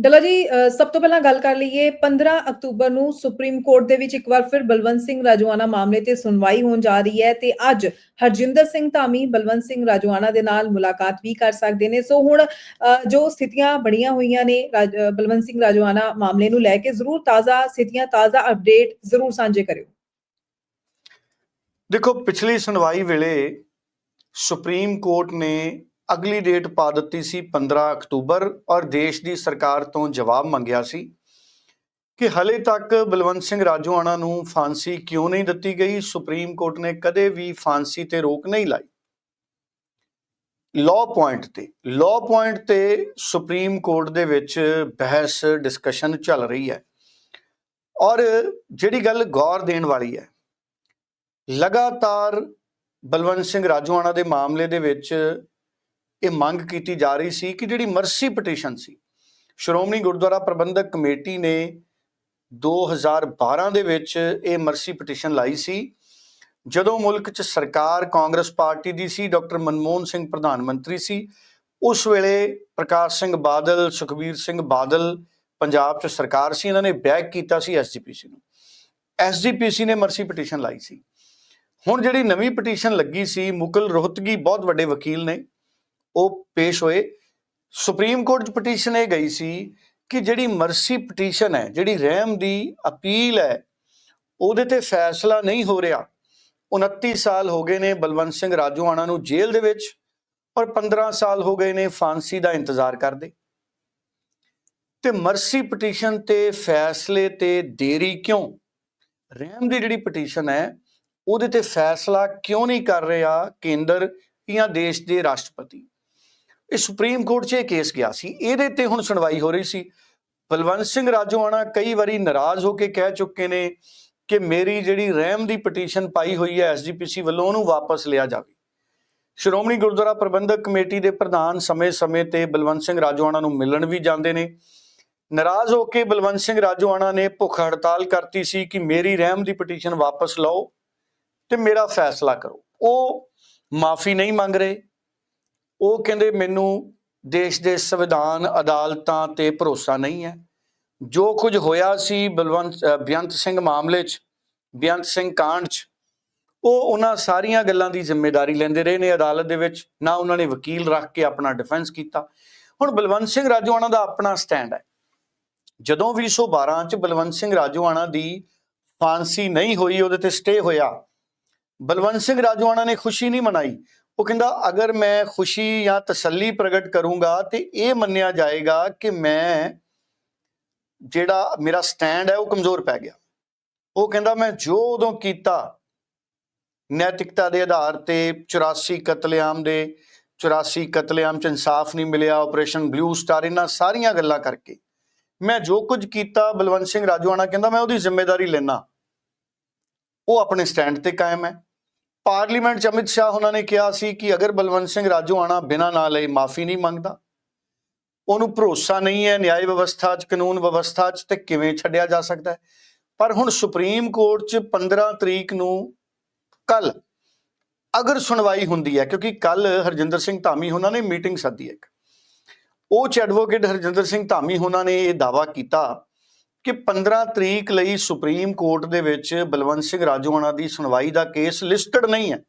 ਡੱਲਾ ਜੀ ਸਭ ਤੋਂ ਪਹਿਲਾਂ ਗੱਲ ਕਰ ਲਈਏ 15 ਅਕਤੂਬਰ ਨੂੰ ਸੁਪਰੀਮ ਕੋਰਟ ਦੇ ਵਿੱਚ ਇੱਕ ਵਾਰ ਫਿਰ ਬਲਵੰਤ ਸਿੰਘ ਰਾਜਵਾਨਾ ਮਾਮਲੇ ਤੇ ਸੁਣਵਾਈ ਹੋਣ ਜਾ ਰਹੀ ਹੈ ਤੇ ਅੱਜ ਹਰਜਿੰਦਰ ਸਿੰਘ ਧਾਮੀ ਬਲਵੰਤ ਸਿੰਘ ਰਾਜਵਾਨਾ ਦੇ ਨਾਲ ਮੁਲਾਕਾਤ ਵੀ ਕਰ ਸਕਦੇ ਨੇ। ਸੋ ਹੁਣ ਜੋ ਸਥਿਤੀਆਂ ਬਣੀਆਂ ਹੋਈਆਂ ਨੇ, ਰਾਜ- ਬਲਵੰਤ ਸਿੰਘ ਰਾਜਵਾਨਾ ਮਾਮਲੇ ਨੂੰ ਲੈ ਕੇ ਜ਼ਰੂਰ ਤਾਜ਼ਾ ਸਥਿਤੀਆਂ, ਤਾਜ਼ਾ ਅਪਡੇਟ ਜ਼ਰੂਰ ਸਾਂਝੇ ਕਰਿਓ। ਦੇਖੋ, ਪਿਛਲੀ ਸੁਣਵਾਈ ਵੇਲੇ ਸੁਪਰੀਮ ਕੋਰਟ ਨੇ ਅਗਲੀ ਡੇਟ ਪਾ ਦਿੱਤੀ ਸੀ 15 ਅਕਤੂਬਰ ਔਰ ਦੇਸ਼ ਦੀ ਸਰਕਾਰ ਤੋਂ ਜਵਾਬ ਮੰਗਿਆ ਸੀ ਕਿ ਹਲੇ ਤੱਕ ਬਲਵੰਤ ਸਿੰਘ ਰਾਜੋਆਣਾ ਨੂੰ ਫਾਂਸੀ ਕਿਉਂ ਨਹੀਂ ਦਿੱਤੀ ਗਈ? ਸੁਪਰੀਮ ਕੋਰਟ ਨੇ ਕਦੇ ਵੀ ਫਾਂਸੀ ਤੇ ਰੋਕ ਨਹੀਂ ਲਾਈ। ਲਾਅ ਪੁਆਇੰਟ ਤੇ ਲਾਅ ਪੁਆਇੰਟ ਤੇ ਸੁਪਰੀਮ ਕੋਰਟ ਦੇ ਵਿੱਚ ਬਹਿਸ ਡਿਸਕਸ਼ਨ ਚੱਲ ਰਹੀ ਹੈ। ਔਰ ਜਿਹੜੀ ਗੱਲ ਗੌਰ ਦੇਣ ਵਾਲੀ ਹੈ, ਲਗਾਤਾਰ ਬਲਵੰਤ ਸਿੰਘ ਰਾਜੋਆਣਾ ਦੇ ਮਾਮਲੇ ਦੇ ਵਿੱਚ ਇਹ ਮੰਗ ਕੀਤੀ ਜਾ ਰਹੀ ਸੀ ਕਿ ਜਿਹੜੀ ਮਰਸੀ ਪਟੀਸ਼ਨ ਸੀ, ਸ਼੍ਰੋਮਣੀ ਗੁਰਦੁਆਰਾ ਪ੍ਰਬੰਧਕ ਕਮੇਟੀ ਨੇ 2012 ਦੇ ਵਿੱਚ ਇਹ ਮਰਸੀ ਪਟੀਸ਼ਨ ਲਾਈ ਸੀ। ਜਦੋਂ ਮੁਲਕ 'ਚ ਸਰਕਾਰ ਕਾਂਗਰਸ ਪਾਰਟੀ ਦੀ ਸੀ, ਡਾਕਟਰ ਮਨਮੋਹਨ ਸਿੰਘ ਪ੍ਰਧਾਨ ਮੰਤਰੀ ਸੀ, ਉਸ ਵੇਲੇ ਪ੍ਰਕਾਸ਼ ਸਿੰਘ ਬਾਦਲ, ਸੁਖਬੀਰ ਸਿੰਘ ਬਾਦਲ ਪੰਜਾਬ 'ਚ ਸਰਕਾਰ ਸੀ, ਇਹਨਾਂ ਨੇ ਬੈਕ ਕੀਤਾ ਸੀ ਐਸਜੀਪੀਸੀ ਨੂੰ। ਐਸਜੀਪੀਸੀ ਨੇ ਮਰਸੀ ਪਟੀਸ਼ਨ ਲਾਈ ਸੀ। ਹੁਣ ਜਿਹੜੀ ਨਵੀਂ ਪਟੀਸ਼ਨ ਲੱਗੀ ਸੀ, ਮੁਕਲ ਰੋਹਤਗੀ ਬਹੁਤ ਵੱਡੇ ਵਕੀਲ ਨੇ ਉਹ ਪੇਸ਼ ਹੋਏ। ਸੁਪਰੀਮ ਕੋਰਟ 'ਚ ਪਟੀਸ਼ਨ ਇਹ ਗਈ ਸੀ ਕਿ ਜਿਹੜੀ ਮਰਸੀ ਪਟੀਸ਼ਨ ਹੈ, ਜਿਹੜੀ ਰਹਿਮ ਦੀ ਅਪੀਲ ਹੈ, ਉਹਦੇ ਤੇ ਫੈਸਲਾ ਨਹੀਂ ਹੋ ਰਿਹਾ। 29 ਸਾਲ ਹੋ ਗਏ ਨੇ ਬਲਵੰਤ ਸਿੰਘ ਰਾਜੂਆਣਾ ਨੂੰ ਜੇਲ੍ਹ ਦੇ ਵਿੱਚ ਔਰ 15 ਸਾਲ ਹੋ ਗਏ ਨੇ ਫਾਂਸੀ ਦਾ ਇੰਤਜ਼ਾਰ ਕਰਦੇ। ਤੇ ਮਰਸੀ ਪਟੀਸ਼ਨ ਤੇ ਫੈਸਲੇ ਤੇ ਦੇਰੀ ਕਿਉਂ? ਰਹਿਮ ਦੀ ਜਿਹੜੀ ਪਟੀਸ਼ਨ ਹੈ, ਉਹਦੇ ਤੇ ਫੈਸਲਾ ਕਿਉਂ ਨਹੀਂ ਕਰ ਰਿਹਾ ਕੇਂਦਰ ਜਾਂ ਦੇਸ਼ ਦੇ ਰਾਸ਼ਟਰਪਤੀ? ਇਹ ਸੁਪਰੀਮ ਕੋਰਟ 'ਚ ਇਹ ਕੇਸ ਗਿਆ ਸੀ। ਇਹਦੇ ਤੇ ਹੁਣ ਸੁਣਵਾਈ ਹੋ ਰਹੀ ਸੀ। ਬਲਵੰਤ ਸਿੰਘ ਰਾਜੋਆਣਾ ਕਈ ਵਾਰੀ ਨਾਰਾਜ਼ ਹੋ ਕੇ ਕਹਿ ਚੁੱਕੇ ਨੇ ਕਿ ਮੇਰੀ ਜਿਹੜੀ ਰਹਿਮ ਦੀ ਪਟੀਸ਼ਨ ਪਾਈ ਹੋਈ ਹੈ ਐਸਜੀਪੀਸੀ ਵੱਲੋਂ ਉਹਨੂੰ ਵਾਪਸ ਲਿਆ ਜਾਵੇ। ਸ਼੍ਰੋਮਣੀ ਗੁਰਦੁਆਰਾ ਪ੍ਰਬੰਧਕ ਕਮੇਟੀ ਦੇ ਪ੍ਰਧਾਨ ਸਮੇਂ-ਸਮੇਂ ਤੇ ਬਲਵੰਤ ਸਿੰਘ ਰਾਜੋਆਣਾ ਨੂੰ ਮਿਲਣ ਵੀ ਜਾਂਦੇ ਨੇ। ਨਾਰਾਜ਼ ਹੋ ਕੇ ਬਲਵੰਤ ਸਿੰਘ ਰਾਜੋਆਣਾ ਨੇ ਭੁੱਖ ਹੜਤਾਲ ਕਰਤੀ ਸੀ ਕਿ ਮੇਰੀ ਰਹਿਮ ਦੀ ਪਟੀਸ਼ਨ ਵਾਪਸ ਲਓ ਤੇ ਮੇਰਾ ਫੈਸਲਾ ਕਰੋ। ਉਹ ਮਾਫੀ ਨਹੀਂ ਮੰਗ ਰਹੇ। ਉਹ ਕਹਿੰਦੇ ਮੈਨੂੰ ਦੇਸ਼ ਦੇ ਸੰਵਿਧਾਨ ਅਦਾਲਤਾਂ ਤੇ ਭਰੋਸਾ ਨਹੀਂ ਹੈ। ਜੋ ਕੁਝ ਹੋਇਆ ਸੀ ਬਲਵੰਤ ਅ, ਬੇਅੰਤ ਸਿੰਘ ਮਾਮਲੇ 'ਚ ਬੇਅੰਤ ਸਿੰਘ ਕਾਂਡ 'ਚ ਉਹ ਉਹਨਾਂ ਸਾਰੀਆਂ ਗੱਲਾਂ ਦੀ ਜ਼ਿੰਮੇਵਾਰੀ ਲੈਂਦੇ ਰਹੇ ਨੇ ਅਦਾਲਤ ਦੇ ਵਿੱਚ। ਨਾ ਉਹਨਾਂ ਨੇ ਵਕੀਲ ਰੱਖ ਕੇ ਆਪਣਾ ਡਿਫੈਂਸ ਕੀਤਾ। ਹੁਣ ਬਲਵੰਤ ਸਿੰਘ ਰਾਜੋਆਣਾ ਦਾ ਆਪਣਾ ਸਟੈਂਡ ਹੈ। ਜਦੋਂ 2012 ਚ ਬਲਵੰਤ ਸਿੰਘ ਰਾਜੋਆਣਾ ਦੀ ਫਾਂਸੀ ਨਹੀਂ ਹੋਈ ਉਹਦੇ ਤੇ ਸਟੇ ਹੋਇਆ। ਬਲਵੰਤ ਸਿੰਘ ਰਾਜੋਆਣਾ ਨੇ ਖੁਸ਼ੀ ਨਹੀਂ ਮਨਾਈ। ਉਹ ਕਹਿੰਦਾ, ਅਗਰ ਮੈਂ ਖੁਸ਼ੀ ਜਾਂ ਤਸੱਲੀ ਪ੍ਰਗਟ ਕਰੂੰਗਾ ਤੇ ਇਹ ਮੰਨਿਆ ਜਾਏਗਾ ਕਿ ਮੈਂ ਜਿਹੜਾ ਮੇਰਾ ਸਟੈਂਡ ਹੈ ਉਹ ਕਮਜ਼ੋਰ ਪੈ ਗਿਆ। ਉਹ ਕਹਿੰਦਾ, ਮੈਂ ਜੋ ਉਦੋਂ ਕੀਤਾ ਨੈਤਿਕਤਾ ਦੇ ਆਧਾਰ ਤੇ 84 ਕਤਲੇਆਮ ਦੇ 84 ਕਤਲੇਆਮ ਚ ਇਨਸਾਫ ਨਹੀਂ ਮਿਲਿਆ ਆਪਰੇਸ਼ਨ ਬਲੂ ਸਟਾਰ, ਇਹਨਾਂ ਸਾਰੀਆਂ ਗੱਲਾਂ ਕਰਕੇ ਮੈਂ ਜੋ ਕੁਝ ਕੀਤਾ, ਬਲਵੰਤ ਸਿੰਘ ਰਾਜੋਆਣਾ ਕਹਿੰਦਾ, ਮੈਂ ਉਹਦੀ ਜ਼ਿੰਮੇਵਾਰੀ ਲੈਣਾ ਉਹ ਆਪਣੇ ਸਟੈਂਡ ਤੇ ਕਾਇਮ ਹੈ। ਪਾਰਲੀਮੈਂਟ ਚ ਅਮਿਤ ਸ਼ਾਹ ਉਹਨਾਂ ਨੇ ਕਿਹਾ ਸੀ ਕਿ ਅਗਰ ਬਲਵੰਤ ਸਿੰਘ ਰਾਜੋਆਣਾ ਬਿਨਾਂ ਨਾ ਲਈ ਮਾਫੀ ਨਹੀਂ ਮੰਗਦਾ, ਉਹਨੂੰ ਭਰੋਸਾ ਨਹੀਂ ਹੈ ਨਿਆਂ ਵਿਵਸਥਾ 'ਚ, ਕਾਨੂੰਨ ਵਿਵਸਥਾ 'ਚ ਤੇ ਕਿਵੇਂ ਛੱਡਿਆ ਜਾ ਸਕਦਾ ਹੈ। ਪਰ ਹੁਣ ਸੁਪਰੀਮ ਕੋਰਟ 'ਚ 15 ਤਰੀਕ ਨੂੰ ਕੱਲ ਅਗਰ ਸੁਣਵਾਈ ਹੁੰਦੀ ਹੈ, ਕਿਉਂਕਿ ਕੱਲ ਹਰਜਿੰਦਰ ਸਿੰਘ ਧਾਮੀ ਉਹਨਾਂ ਨੇ ਮੀਟਿੰਗ ਸੱਦੀ ਹੈ ਉਹ ਚ ਐਡਵੋਕੇਟ ਹਰਜਿੰਦਰ ਸਿੰਘ ਧਾਮੀ ਉਹਨਾਂ ਨੇ ਇਹ ਦਾਵਾ ਕੀਤਾ ਕਿ 15 ਤਰੀਕ ਲਈ ਸੁਪਰੀਮ ਕੋਰਟ ਦੇ ਵਿੱਚ ਬਲਵੰਤ ਸਿੰਘ ਰਾਜੋਆਣਾ ਦੀ ਸੁਣਵਾਈ ਦਾ ਕੇਸ ਲਿਸਟਡ ਨਹੀਂ ਹੈ।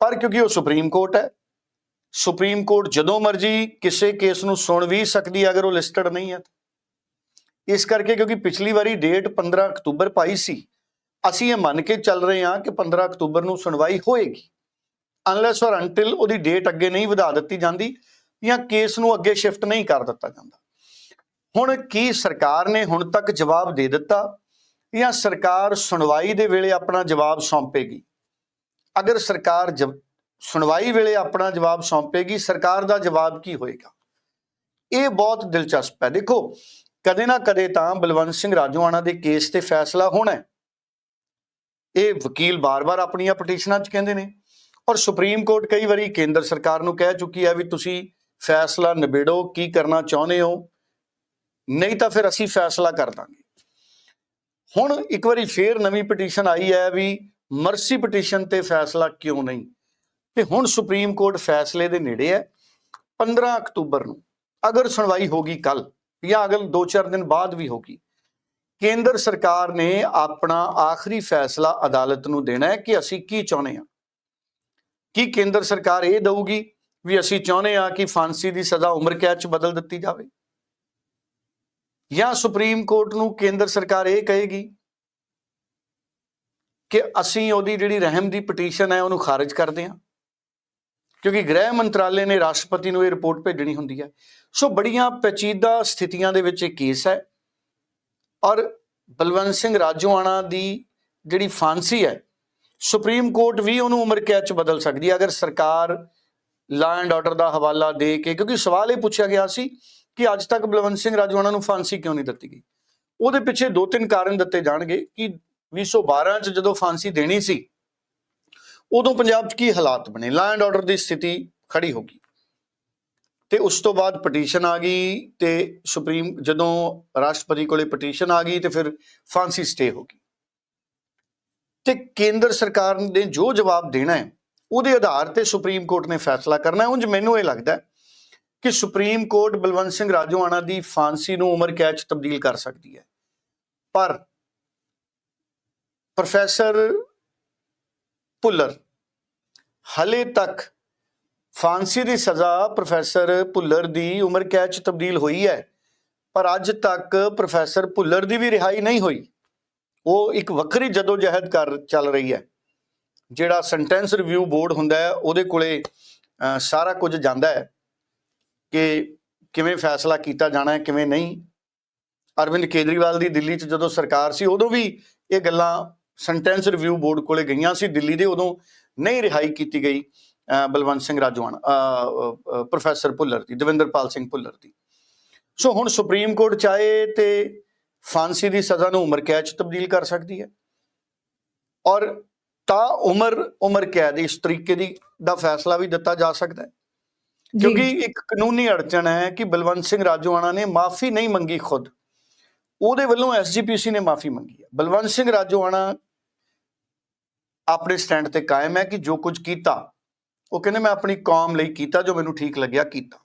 ਪਰ ਕਿਉਂਕਿ ਉਹ ਸੁਪਰੀਮ ਕੋਰਟ ਹੈ, ਸੁਪਰੀਮ ਕੋਰਟ ਜਦੋਂ ਮਰਜ਼ੀ ਕਿਸੇ ਕੇਸ ਨੂੰ ਸੁਣ ਵੀ ਸਕਦੀ ਹੈ ਅਗਰ ਉਹ ਲਿਸਟਡ ਨਹੀਂ ਹੈ। ਇਸ ਕਰਕੇ ਕਿਉਂਕਿ ਪਿਛਲੀ ਵਾਰੀ ਡੇਟ 15 ਅਕਤੂਬਰ ਪਾਈ ਸੀ, ਅਸੀਂ ਇਹ ਮੰਨ ਕੇ ਚੱਲ ਰਹੇ ਹਾਂ ਕਿ 15 ਅਕਤੂਬਰ ਨੂੰ ਸੁਣਵਾਈ ਹੋਏਗੀ। ਅਨਲੈਸ ਔਰ ਅੰਟਿਲ ਉਹਦੀ ਡੇਟ ਅੱਗੇ ਨਹੀਂ ਵਧਾ ਦਿੱਤੀ ਜਾਂਦੀ ਜਾਂ ਕੇਸ ਨੂੰ ਅੱਗੇ ਸ਼ਿਫਟ ਨਹੀਂ ਕਰ ਦਿੱਤਾ ਜਾਂਦਾ। ਹੁਣ ਕੀ ਸਰਕਾਰ ਨੇ ਹੁਣ ਤੱਕ ਜਵਾਬ ਦੇ ਦਿੱਤਾ ਜਾਂ ਸਰਕਾਰ ਸੁਣਵਾਈ ਦੇ ਵੇਲੇ ਆਪਣਾ ਜਵਾਬ ਸੌਂਪੇਗੀ? ਅਗਰ ਸਰਕਾਰ ਜਵ- ਸੁਣਵਾਈ ਵੇਲੇ ਆਪਣਾ ਜਵਾਬ ਸੌਂਪੇਗੀ, ਸਰਕਾਰ ਦਾ ਜਵਾਬ ਕੀ ਹੋਏਗਾ? ਇਹ ਬਹੁਤ ਦਿਲਚਸਪ ਹੈ। ਦੇਖੋ, ਕਦੇ ਨਾ ਕਦੇ ਤਾਂ ਬਲਵੰਤ ਸਿੰਘ ਰਾਜੋਆਣਾ ਦੇ ਕੇਸ ਤੇ ਫੈਸਲਾ ਹੋਣਾ ਹੈ। ਇਹ ਵਕੀਲ ਬਾਰ-ਬਾਰ ਆਪਣੀਆਂ ਪਟੀਸ਼ਨਾਂ 'ਚ ਕਹਿੰਦੇ ਨੇ ਔਰ ਸੁਪਰੀਮ ਕੋਰਟ ਕਈ ਵਾਰੀ ਕੇਂਦਰ ਸਰਕਾਰ ਨੂੰ ਕਹਿ ਚੁੱਕੀ ਹੈ ਵੀ ਤੁਸੀਂ ਫੈਸਲਾ ਨਿਬੇੜੋ, ਕੀ ਕਰਨਾ ਚਾਹੁੰਦੇ ਹੋ? ਨਹੀਂ ਤਾਂ ਫਿਰ ਅਸੀਂ ਫੈਸਲਾ ਕਰ ਦਾਂਗੇ। ਹੁਣ ਇੱਕ ਵਾਰੀ ਫੇਰ ਨਵੀਂ ਪਟੀਸ਼ਨ ਆਈ ਹੈ ਵੀ ਮਰਸੀ ਪਟੀਸ਼ਨ ਤੇ ਫੈਸਲਾ ਕਿਉਂ ਨਹੀਂ? ਤੇ ਹੁਣ ਸੁਪਰੀਮ ਕੋਰਟ ਫੈਸਲੇ ਦੇ ਨੇੜੇ ਹੈ 15 ਅਕਤੂਬਰ ਨੂੰ। ਅਗਰ ਸੁਣਵਾਈ ਹੋਗੀ ਕੱਲ ਜਾਂ ਅਗਲ 2-4 ਦਿਨ ਬਾਅਦ ਵੀ ਹੋਗੀ ਕੇਂਦਰ ਸਰਕਾਰ ਨੇ ਆਪਣਾ ਆਖਰੀ ਫੈਸਲਾ ਅਦਾਲਤ ਨੂੰ ਦੇਣਾ ਹੈ ਕਿ ਅਸੀਂ ਕੀ ਚਾਹੁੰਦੇ ਹਾਂ? ਕੀ ਕੇਂਦਰ ਸਰਕਾਰ ਇਹ ਦਊਗੀ ਵੀ ਅਸੀਂ ਚਾਹੁੰਦੇ ਹਾਂ ਕਿ ਫਾਂਸੀ ਦੀ ਸਜ਼ਾ ਉਮਰ ਕੈਦ ਚ ਬਦਲ ਦਿੱਤੀ ਜਾਵੇ? ਜਾਂ ਸੁਪਰੀਮ ਕੋਰਟ ਨੂੰ ਕੇਂਦਰ ਸਰਕਾਰ ਇਹ ਕਹੇਗੀ ਕਿ ਅਸੀਂ ਉਹਦੀ ਜਿਹੜੀ ਰਹਿਮ ਦੀ ਪਟੀਸ਼ਨ ਹੈ ਉਹਨੂੰ ਖਾਰਜ ਕਰਦੇ ਹਾਂ। ਕਿਉਂਕਿ ਗ੍ਰਹਿ ਮੰਤਰਾਲੇ ਨੇ ਰਾਸ਼ਟਰਪਤੀ ਨੂੰ ਇਹ ਰਿਪੋਰਟ ਭੇਜਣੀ ਹੁੰਦੀ ਹੈ। ਸੋ ਬੜੀਆਂ ਪੇਚੀਦਾ ਸਥਿਤੀਆਂ ਦੇ ਵਿੱਚ ਇਹ ਕੇਸ ਹੈ। ਔਰ ਬਲਵੰਤ ਸਿੰਘ ਰਾਜੋਆਣਾ ਦੀ ਜਿਹੜੀ ਫਾਂਸੀ ਹੈ, ਸੁਪਰੀਮ ਕੋਰਟ ਵੀ ਉਹਨੂੰ ਉਮਰ ਕੈਦ ਚ ਬਦਲ ਸਕਦੀ ਹੈ। ਅਗਰ ਸਰਕਾਰ ਲਾ ਐਂਡ ਆਰਡਰ ਦਾ ਹਵਾਲਾ ਦੇ ਕੇ, ਕਿਉਂਕਿ ਸਵਾਲ ਇਹ ਪੁੱਛਿਆ ਗਿਆ ਸੀ ਕਿ ਅੱਜ ਤੱਕ ਬਲਵੰਤ ਸਿੰਘ ਰਾਜੋਆਣਾ ਨੂੰ ਫਾਂਸੀ ਕਿਉਂ ਨਹੀਂ ਦਿੱਤੀ ਗਈ? ਉਹਦੇ ਪਿੱਛੇ ਦੋ ਤਿੰਨ ਕਾਰਨ ਦਿੱਤੇ ਜਾਣਗੇ ਕਿ 2012 ਚ ਜਦੋਂ ਫਾਂਸੀ ਦੇਣੀ ਸੀ, ਉਦੋਂ ਪੰਜਾਬ 'ਚ ਕੀ ਹਾਲਾਤ ਬਣੇ? ਲਾ ਐਂਡ ਆਰਡਰ ਦੀ ਸਥਿਤੀ ਖੜੀ ਹੋ ਗਈ। ਤੇ ਉਸ ਤੋਂ ਬਾਅਦ ਪਟੀਸ਼ਨ ਆ ਗਈ ਤੇ ਸੁਪਰੀਮ, ਜਦੋਂ ਰਾਸ਼ਟਰਪਤੀ ਕੋਲੇ ਪਟੀਸ਼ਨ ਆ ਗਈ ਤੇ ਫਿਰ ਫਾਂਸੀ ਸਟੇ ਹੋ ਗਈ। ਤੇ ਕੇਂਦਰ ਸਰਕਾਰ ਨੇ ਜੋ ਜਵਾਬ ਦੇਣਾ ਹੈ, ਉਹਦੇ ਆਧਾਰ ਤੇ ਸੁਪਰੀਮ ਕੋਰਟ ਨੇ ਫੈਸਲਾ ਕਰਨਾ ਹੈ। ਉਂਝ ਮੈਨੂੰ ਇਹ ਲੱਗਦਾ ਹੈ ਕਿ ਸੁਪਰੀਮ ਕੋਰਟ ਬਲਵੰਤ ਸਿੰਘ ਰਾਜੋਆਣਾ ਦੀ ਫਾਂਸੀ ਨੂੰ ਉਮਰ ਕੈਦ 'ਚ ਤਬਦੀਲ ਕਰ ਸਕਦੀ ਹੈ। ਪਰ ਪ੍ਰੋਫੈਸਰ ਭੁੱਲਰ, ਹਲੇ ਤੱਕ ਫਾਂਸੀ ਦੀ ਸਜ਼ਾ ਪ੍ਰੋਫੈਸਰ ਭੁੱਲਰ ਦੀ ਉਮਰ ਕੈਦ 'ਚ ਤਬਦੀਲ ਹੋਈ ਹੈ, ਪਰ ਅੱਜ ਤੱਕ ਪ੍ਰੋਫੈਸਰ ਭੁੱਲਰ ਦੀ ਵੀ ਰਿਹਾਈ ਨਹੀਂ ਹੋਈ। ਉਹ ਇੱਕ ਵੱਖਰੀ ਜਦੋਜਹਿਦ ਕਰ ਚੱਲ ਰਹੀ ਹੈ, ਜਿਹੜਾ ਸੈਂਟੈਂਸ ਰਿਵਿਊ ਬੋਰਡ ਹੁੰਦਾ ਹੈ, ਉਹਦੇ ਕੋਲੇ ਸਾਰਾ ਕੁਝ ਜਾਂਦਾ ਹੈ। ਕਿ ਕਿਵੇਂ ਫੈਸਲਾ ਕੀਤਾ ਜਾਣਾ ਹੈ, ਕਿਵੇਂ ਨਹੀਂ। ਅਰਵਿੰਦ ਕੇਜਰੀਵਾਲ ਦੀ ਦਿੱਲੀ 'ਚ ਜਦੋਂ ਸਰਕਾਰ ਸੀ, ਉਦੋਂ ਵੀ ਇਹ ਗੱਲਾਂ ਸੈਂਟੈਂਸ ਰਿਵਿਊ ਬੋਰਡ ਕੋਲੇ ਗਈਆਂ ਸੀ। ਦਿੱਲੀ ਦੇ ਉਦੋਂ ਨਹੀਂ ਰਿਹਾਈ ਕੀਤੀ ਗਈ ਬਲਵੰਤ ਸਿੰਘ ਰਾਜਵਾਨ ਪ੍ਰੋਫੈਸਰ ਭੁੱਲਰ ਦੀ, ਦਵਿੰਦਰਪਾਲ ਸਿੰਘ ਭੁੱਲਰ ਦੀ। ਸੋ ਹੁਣ ਸੁਪਰੀਮ ਕੋਰਟ ਚਾਹੇ ਤੇ ਫਾਂਸੀ ਦੀ ਸਜ਼ਾ ਨੂੰ ਉਮਰ ਕੈਦ 'ਚ ਤਬਦੀਲ ਕਰ ਸਕਦੀ ਹੈ। ਔਰ ਤਾਂ ਉਮਰ ਉਮਰ ਕੈਦ ਇਸ ਤਰੀਕੇ ਦੀ, ਦਾ ਫੈਸਲਾ ਵੀ ਦਿੱਤਾ ਜਾ ਸਕਦਾ ਹੈ। ਕਿਉਂਕਿ ਇੱਕ ਕਾਨੂੰਨੀ ਅੜਚਣ ਹੈ ਕਿ ਬਲਵੰਤ ਸਿੰਘ ਰਾਜੋਆਣਾ ਨੇ ਮਾਫੀ ਨਹੀਂ ਮੰਗੀ ਖੁਦ। ਉਹਦੇ ਵੱਲੋਂ ਐਸਜੀਪੀਸੀ ਨੇ ਮਾਫੀ ਮੰਗੀ ਹੈ। ਬਲਵੰਤ ਸਿੰਘ ਰਾਜੋਆਣਾ ਆਪਣੇ ਸਟੈਂਡ ਤੇ ਕਾਇਮ ਹੈ ਕਿ ਜੋ ਕੁਝ ਕੀਤਾ, ਉਹ ਕਹਿੰਦੇ ਮੈਂ ਆਪਣੀ ਕੌਮ ਲਈ ਕੀਤਾ ਜੋ ਮੈਨੂੰ ਠੀਕ ਲੱਗਿਆ ਕੀਤਾ।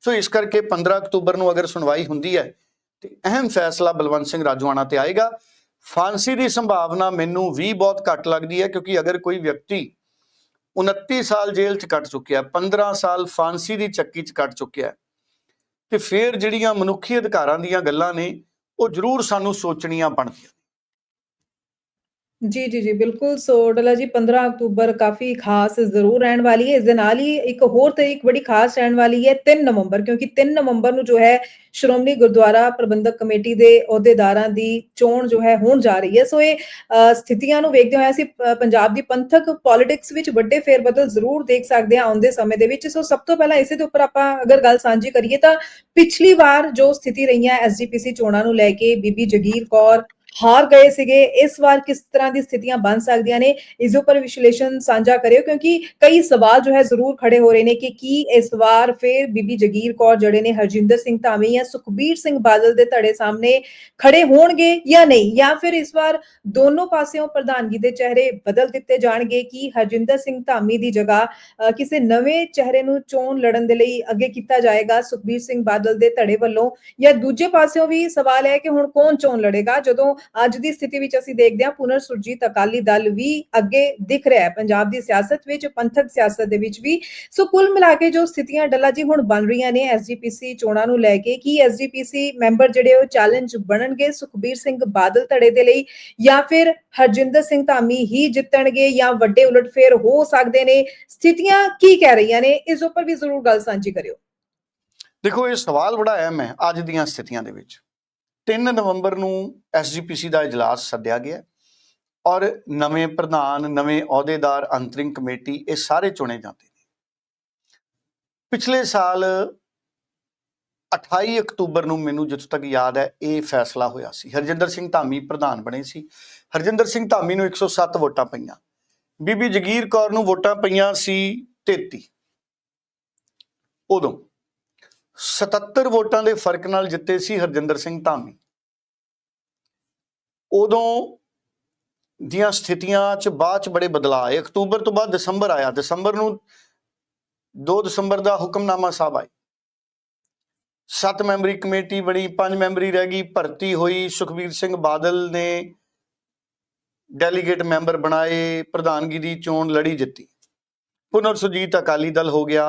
ਸੋ ਇਸ ਕਰਕੇ 15 ਅਕਤੂਬਰ ਨੂੰ ਅਗਰ ਸੁਣਵਾਈ ਹੁੰਦੀ ਹੈ, ਤੇ ਅਹਿਮ ਫੈਸਲਾ ਬਲਵੰਤ ਸਿੰਘ ਰਾਜੋਆਣਾ ਤੇ ਆਏਗਾ। ਫਾਂਸੀ ਦੀ ਸੰਭਾਵਨਾ ਮੈਨੂੰ ਵੀ ਬਹੁਤ ਘੱਟ ਲੱਗਦੀ ਹੈ ਕਿਉਂਕਿ ਅਗਰ ਕੋਈ ਵਿਅਕਤੀ 29 ਸਾਲ ਜੇਲ੍ਹ 'ਚ ਕੱਟ ਚੁੱਕਿਆ 15 ਸਾਲ ਫਾਂਸੀ ਦੀ ਚੱਕੀ 'ਚ ਕੱਟ ਚੁੱਕਿਆ ਤੇ ਫਿਰ ਜਿਹੜੀਆਂ ਮਨੁੱਖੀ ਅਧਿਕਾਰਾਂ ਦੀਆਂ ਗੱਲਾਂ ਨੇ, ਉਹ ਜ਼ਰੂਰ ਸਾਨੂੰ ਸੋਚਣੀਆਂ ਬਣਦੀਆਂ ਜੀ ਜੀ ਜੀ, ਬਿਲਕੁਲ ਸੋ ਡਲਾ ਜੀ 15 ਅਕਤੂਬਰ ਕਾਫੀ ਖਾਸ ਜ਼ਰੂਰ ਰਹਿਣ ਵਾਲੀ ਹੈ। ਇਸ ਦੇ ਨਾਲ ਹੀ ਇੱਕ ਹੋਰ ਤਰੀਕ ਬੜੀ ਖਾਸ ਰਹਿਣ ਵਾਲੀ ਹੈ 3 ਨਵੰਬਰ, ਕਿਉਂਕਿ 3 ਨਵੰਬਰ ਨੂੰ ਜੋ ਹੈ ਸ਼੍ਰੋਮਣੀ ਗੁਰਦੁਆਰਾ ਪ੍ਰਬੰਧਕ ਕਮੇਟੀ ਦੇ ਅਹੁਦੇਦਾਰਾਂ ਦੀ ਚੋਣ ਜੋ ਹੈ ਹੋਣ ਜਾ ਰਹੀ ਹੈ। ਸੋ ਇਹ ਸਥਿਤੀਆਂ ਨੂੰ ਵੇਖਦੇ ਹੋਏ ਅਸੀਂ ਪੰਜਾਬ ਦੀ ਪੰਥਕ ਪੋਲਿਟਿਕਸ ਵਿੱਚ ਵੱਡੇ ਫੇਰਬਦਲ ਜ਼ਰੂਰ ਦੇਖ ਸਕਦੇ ਹਾਂ ਆਉਂਦੇ ਸਮੇਂ ਦੇ ਵਿੱਚ। ਸੋ ਸਭ ਤੋਂ ਪਹਿਲਾਂ ਇਸੇ ਦੇ ਉੱਪਰ ਆਪਾਂ ਅਗਰ ਗੱਲ ਸਾਂਝੀ ਕਰੀਏ ਤਾਂ ਪਿਛਲੀ ਵਾਰ ਜੋ ਸਥਿਤੀ ਰਹੀਆਂ ਐਸਜੀਪੀਸੀ ਚੋਣਾਂ ਨੂੰ ਲੈ ਕੇ ਬੀਬੀ ਜਗੀਰ ਕੌਰ ਹਾਰ ਗਏ ਸੀਗੇ। ਇਸ ਵਾਰ ਕਿਸ ਤਰ੍ਹਾਂ ਦੀ ਸਥਿਤੀਆਂ ਬਣ ਸਕਦੀਆਂ ਨੇ ਇਸ ਉੱਪਰ ਵਿਸ਼ਲੇਸ਼ਣ ਸਾਂਝਾ ਕਰਿਓ ਕਿਉਂਕਿ ਕਈ ਸਵਾਲ ਜੋ ਹੈ ਜ਼ਰੂਰ ਖੜੇ ਹੋ ਰਹੇ ਨੇ ਕਿ ਕੀ ਇਸ ਵਾਰ ਫਿਰ ਬੀਬੀ ਜਗੀਰ ਕੌਰ ਜਿਹੜੇ ਨੇ ਹਰਜਿੰਦਰ ਸਿੰਘ ਧਾਮੀ ਜਾਂ ਸੁਖਬੀਰ ਸਿੰਘ ਬਾਦਲ ਦੇ ਧੜੇ ਸਾਹਮਣੇ ਖੜੇ ਹੋਣਗੇ ਜਾਂ ਨਹੀਂ ਜਾਂ ਫਿਰ ਇਸ ਵਾਰ ਦੋਨੋਂ ਪਾਸਿਓਂ ਪ੍ਰਧਾਨਗੀ ਦੇ ਚਿਹਰੇ ਬਦਲ ਦਿੱਤੇ ਜਾਣਗੇ ਕਿ ਹਰਜਿੰਦਰ ਸਿੰਘ ਧਾਮੀ ਦੀ ਜਗ੍ਹਾ ਅ, ਕਿਸੇ ਨਵੇਂ ਚਿਹਰੇ ਨੂੰ ਚੋਣ ਲੜਨ ਦੇ ਲਈ ਅੱਗੇ ਕੀਤਾ ਜਾਏਗਾ ਸੁਖਬੀਰ ਸਿੰਘ ਬਾਦਲ ਦੇ ਧੜੇ ਵੱਲੋਂ। ਜਾਂ ਦੂਜੇ ਪਾਸਿਓਂ ਵੀ ਸਵਾਲ ਹੈ ਕਿ ਹੁਣ ਕੌਣ ਚੋਣ ਲੜੇਗਾ? ਜਦੋਂ ਅੱਜ ਦੀ ਸਥਿਤੀ ਵਿੱਚ ਅਸੀਂ ਦੇਖਦੇ ਹਾਂ ਪੁਨਰ ਸੁਰਜੀਤ ਅਕਾਲੀ ਦਲ ਵੀ ਅੱਗੇ ਦਿਖ ਰਿਹਾ ਹੈ। ਪੰਜਾਬ ਦੀ ਸਿਆਸਤ ਵਿੱਚ, ਪੰਥਕ ਸਿਆਸਤ ਦੇ ਵਿੱਚ ਵੀ। ਸੋ ਕੁੱਲ ਮਿਲਾ ਕੇ ਜੋ ਸਥਿਤੀਆਂ ਡੱਲਾ ਜੀ ਹੁਣ ਬਣ ਰਹੀਆਂ ਨੇ ਐਸਜੀਪੀਸੀ ਚੋਣਾਂ ਨੂੰ ਲੈ ਕੇ, ਕੀ ਐਸਜੀਪੀਸੀ ਮੈਂਬਰ ਜਿਹੜੇ ਉਹ ਚੈਲੰਜ ਬਣਨਗੇ ਸੁਖਬੀਰ ਸਿੰਘ ਬਾਦਲ ਧੜੇ ਦੇ ਲਈ ਜਾਂ ਫਿਰ ਹਰਜਿੰਦਰ ਸਿੰਘ ਧਾਮੀ ਹੀ ਜਿੱਤਣਗੇ ਜਾਂ ਵੱਡੇ ਉਲਟਫੇਰ ਹੋ ਸਕਦੇ ਨੇ? ਸਥਿਤੀਆਂ ਕੀ ਕਹਿ ਰਹੀਆਂ ਨੇ? ਇਸ ਉੱਪਰ ਵੀ ਜ਼ਰੂਰ ਗੱਲ ਸਾਂਝੀ ਕਰਿਓ। ਦੇਖੋ, ਇਹ ਸਵਾਲ ਬੜਾ ਅਹਿਮ ਹੈ ਅੱਜ ਦੀਆਂ ਸਥਿਤੀਆਂ ਦੇ ਵਿੱਚ। 3 ਨਵੰਬਰ ਨੂੰ ਐਸਜੀਪੀਸੀ ਦਾ ਇਜਲਾਸ ਸੱਦਿਆ ਗਿਆ ਔਰ ਨਵੇਂ ਪ੍ਰਧਾਨ, ਨਵੇਂ ਅਹੁਦੇਦਾਰ, ਅੰਤਰਿੰਗ ਕਮੇਟੀ ਇਹ ਸਾਰੇ ਚੁਣੇ ਜਾਂਦੇ ਨੇ। ਪਿਛਲੇ ਸਾਲ 28 ਅਕਤੂਬਰ ਨੂੰ ਮੈਨੂੰ ਜਿੱਥੋਂ ਤੱਕ ਯਾਦ ਹੈ, ਇਹ ਫੈਸਲਾ ਹੋਇਆ ਸੀ। ਹਰਜਿੰਦਰ ਸਿੰਘ ਧਾਮੀ ਪ੍ਰਧਾਨ ਬਣੇ ਸੀ। ਹਰਜਿੰਦਰ ਸਿੰਘ ਧਾਮੀ ਨੂੰ 107 ਵੋਟਾਂ ਪਈਆਂ। ਬੀਬੀ ਜਗੀਰ ਕੌਰ ਨੂੰ ਵੋਟਾਂ ਪਈਆਂ ਸੀ 33 ਉਦੋਂ 77 ਵੋਟਾਂ ਦੇ ਫ਼ਰਕ ਨਾਲ ਜਿੱਤੇ ਸੀ ਹਰਜਿੰਦਰ ਸਿੰਘ ਧਾਮੀ। ਉਦੋਂ ਦੀਆਂ ਸਥਿਤੀਆਂ 'ਚ ਬਾਅਦ 'ਚ ਬੜੇ ਬਦਲਾਅ ਆਏ। ਅਕਤੂਬਰ ਤੋਂ ਬਾਅਦ ਦਸੰਬਰ ਆਇਆ। ਦਸੰਬਰ ਨੂੰ 2 ਦਸੰਬਰ ਦਾ ਹੁਕਮਨਾਮਾ ਸਾਹਿਬ ਆਇਆ ਸੱਤ ਮੈਂਬਰੀ ਕਮੇਟੀ ਬਣੀ, ਪੰਜ ਮੈਂਬਰੀ ਰਹਿ ਗਈ, ਭਰਤੀ ਹੋਈ। ਸੁਖਬੀਰ ਸਿੰਘ ਬਾਦਲ ਨੇ ਡੈਲੀਗੇਟ ਮੈਂਬਰ ਬਣਾਏ, ਪ੍ਰਧਾਨਗੀ ਦੀ ਚੋਣ ਲੜੀ ਜਿੱਤੀ। ਪੁਨਰ ਸੁਜੀਤ ਅਕਾਲੀ ਦਲ ਹੋ ਗਿਆ।